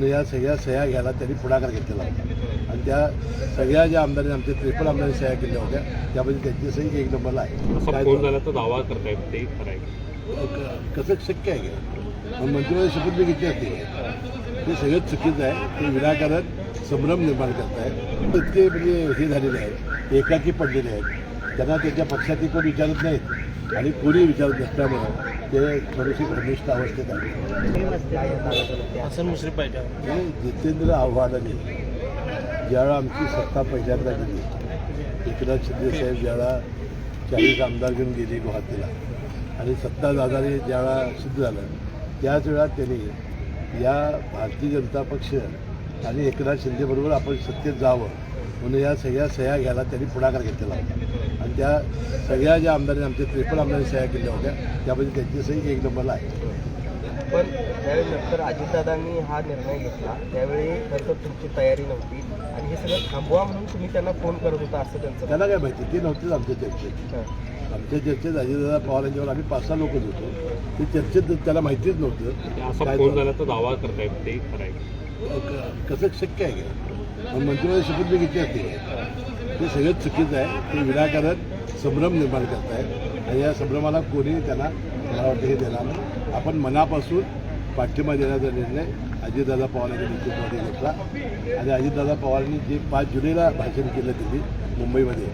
म्हणून या सगळ्या सह्या घ्यायला त्यांनी पुढाकार घेतलेला होता आणि त्या सगळ्या ज्या आमदारांनी आमच्या त्रिपल आमदारांनी सह्या केल्या होत्या त्यामध्ये त्यांची सही एक नंबरला आहे. दावा करतायत ते कसं शक्य आहे? का मंत्रिमंडळ शपथ मी घेतली असते ते सगळंच चुकीचं आहे. ते विनाकारण संभ्रम निर्माण करत आहे इतके म्हणजे हे झालेले आहेत. एकाकी पडलेले आहेत. त्यांना त्यांच्या पक्षातील कोण विचारत नाहीत. आणि कोणी विचारत नसल्यामुळं ते थोडीशी भ्रमिष्ठ अवस्थेत आहे हसन मुश्रीफ पाहिजे जितेंद्र आव्हाडांनी ज्यावेळा आमची सत्ता पहिल्यांदा गेली एकनाथ शिंदे साहेब ज्यावेळा चाळीस आमदार घेऊन गेले गुवाहाटीला आणि सत्ता दादाने ज्यावेळा सिद्ध झालं त्याच वेळा त्यांनी या भारतीय जनता पक्ष आणि एकनाथ शिंदेबरोबर आपण सत्तेत जावं म्हणून या सगळ्या सह्या घ्यायला त्यांनी पुढाकार घेतलेला होता. आणि त्या सगळ्या ज्या आमदारांनी आमच्या त्रिपल आमदारांनी सह्या केल्या होत्या त्यामध्ये त्यांची सही एक नंबरला आहे. पण त्यावेळी नंतर अजितदादांनी हा निर्णय घेतला. त्यावेळी नंतर तुमची तयारी नव्हती. आणि हे सगळं थांबवा म्हणून तुम्ही त्यांना फोन करत होता असं त्यांचं त्यांना काय माहिती ते नव्हतेच आमच्या चर्चेत. हां. आमच्या चर्चेत अजितदादा पवार यांच्यावर आम्ही पाच सहा लोकच होतो. ते चर्चेत त्याला माहितीच नव्हतं. असा काय फोन झाल्याचा दावा करतायत ते खरं आहे. क- कसं शक्य आहे का? मंत्रिमंडळ शपथ मी घेतली असते ते सगळं चुकीचं आहे. ते विनाकारण संभ्रम निर्माण करत आहे आणि या संभ्रमाला कोणी त्यांना मला वाटतं हे देणार नाही. आपण मनापासून पाठिंबा देण्याचा निर्णय अजितदादा पवार यांच्या नेतृत्वामध्ये घेतला. आणि अजितदादा पवारांनी जे पाच जुलैला भाषण केलं त्यांनी मुंबईमध्ये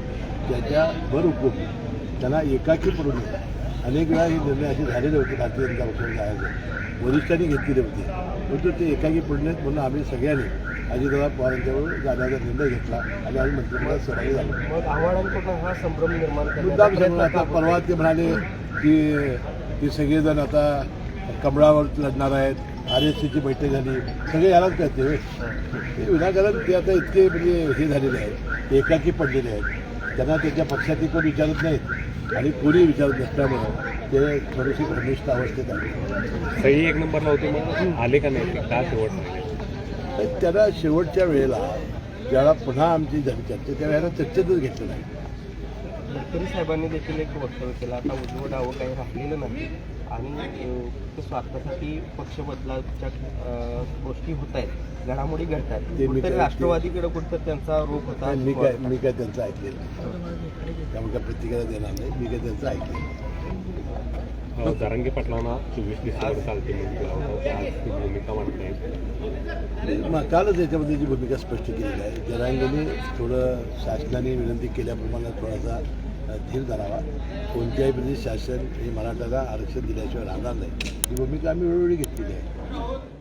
त्याच्या भर त्यांना एकाकी पडून अनेक वेळा हे निर्णय असे झालेले होते. भारतीय जनता पक्षाने जायचं वरिष्ठांनी घेतलेले होते. परंतु ते एकाकी पडले म्हणून आम्ही सगळ्यांनी अजितदादा पवार यांच्यावर जाण्याचा निर्णय घेतला आणि आम्ही मंत्रिमंडळात सहभागी झालो. मग आव्हाडांकडून हा संभ्रम निर्माण मुद्दाम सांगून आता परवा ते म्हणाले की की सगळेजण आता कमळावर लढणार आहेत आर एस सीची बैठक झाली सगळे यालाच कळते होय. ते विनाकारण ते आता इतके म्हणजे हे झालेले आहेत एकाकी पडलेले आहेत. त्यांना त्यांच्या पक्षातील कोण विचारत नाहीत आणि कोणी विचारत नसल्यामुळं ते थोडीशी भ्रमिष्ठ अवस्थेत आहे सही एक नंबरला होती मग. आले का नाही? ते का शेवट त्यांना शेवटच्या वेळेला ज्यावेळेला पुन्हा आमची झाली चर्चा त्यावेळेला चर्चेतच घेतलं नाही. गडकरी साहेबांनी देखील एक वक्तव्य केलं. आता उजवं डावं काही राहिलेलं नाही. आणि स्वार्थासाठी पक्ष बदलाच्या गोष्टी होत आहेत घडामोडी घडतात राष्ट्रवादीकडे कुठेतरी त्यांचा रोख होता मी काय मी काय त्यांचं ऐकलेलं नाही. त्यामुळे काय प्रतिक्रिया देणार नाही. मी काय त्यांचं ऐकलेलं जरांगे पाटलांना चोवीस डिसेंबर चालते भूमिका मांडतायत. मग कालच याच्यामध्ये जी भूमिका स्पष्ट केलेली आहे जरांगेने थोडं शासनाने विनंती केल्याप्रमाणे थोडासा धीर धरावा. कोणत्याही प्रदेश शासन हे मराठाला आरक्षण दिल्याशिवाय राहणार नाही. ही भूमिका आम्ही वेळोवेळी घेतलेली आहे.